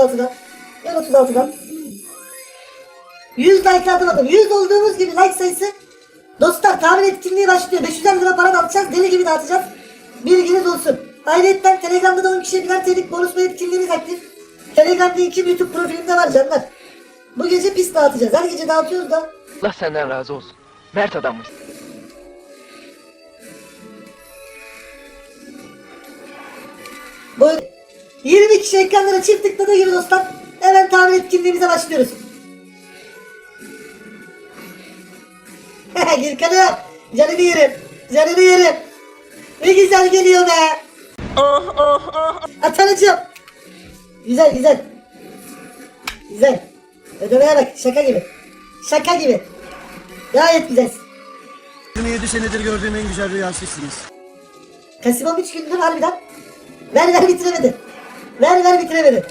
36'dan. Ver 36'dan. 100 like adım adım. 100 olduğumuz gibi like sayısı. Dostlar tahmin etkinliği başlıyor. 500 lira para dağıtacağız. Deli gibi dağıtacağız. Bilginiz olsun. Ayrıca Telegram'da da 10 kişiye birer TL'lik bonus ve etkinliğimiz aktif. Telegram linkim YouTube profilimde var canlar. Bu gece pis dağıtacağız. Her gece dağıtıyoruz da. Allah senden razı olsun. Mert adammışsın. Bu 20 kişi ekranlara çift tıkladığı gibi dostlar. Hemen tahmin etkinliğimize başlıyoruz. Gürkan'ım canını yerim. Canını yerim. Ne güzel geliyor be. Oh oh oh. Atanıcım. Güzel güzel. Güzel. Ödemeye bak şaka gibi. Şaka gibi. Gayet güzel. 27 senedir gördüğüm en güzel rüyasısınız. Kasım'ım 3 gündür harbiden. Ver ver bitiremedi. Ver ver bitiremedi.